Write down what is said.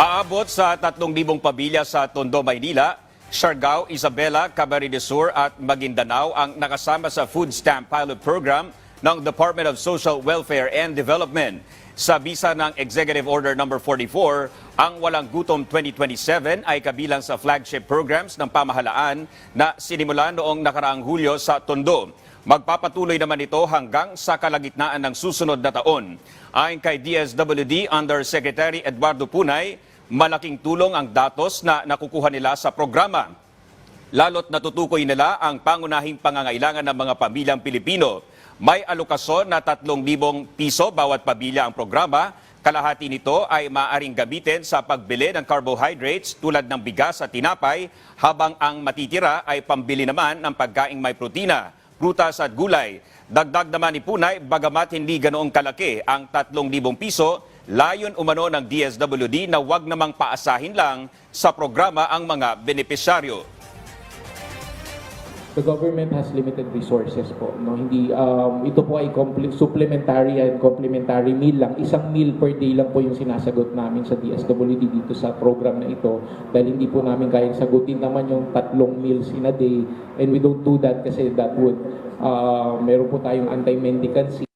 Aabot sa 3,000 pamilya sa Tondo, Maynila, Siargao, Isabela, Camarines Sur at Maguindanao ang nakasama sa food stamp pilot program ng Department of Social Welfare and Development. Sa bisa ng Executive Order No. 44, ang Walang Gutom 2027 ay kabilang sa flagship programs ng pamahalaan na sinimulan noong nakaraang Hulyo sa Tondo. Magpapatuloy naman ito hanggang sa kalagitnaan ng susunod na taon. Ayon kay DSWD Undersecretary Eduardo Punay, malaking tulong ang datos na nakukuha nila sa programa. Lalo't natutukoy nila ang pangunahing pangangailangan ng mga pamilyang Pilipino. May alokasyon na 3,000 piso bawat pamilya ang programa. Kalahati nito ay maaaring gamitin sa pagbili ng carbohydrates tulad ng bigas at tinapay, habang ang matitira ay pambili naman ng pagkaing may protina, prutas at gulay. Dagdag naman ni Punay, bagamat hindi ganoong kalaki ang 3,000 piso, layon umano ng DSWD na wag namang paasahin lang sa programa ang mga benepisyaryo. the government has limited resources po. No? Hindi, um, ito po ay supplementary and complementary meal lang. Isang meal per day lang po yung sinasagot namin sa DSWD dito sa program na ito. Dahil hindi po namin kayang sagutin naman yung tatlong meals in a day. And we don't do that kasi that would, uh, meron po tayong anti-mendicancy.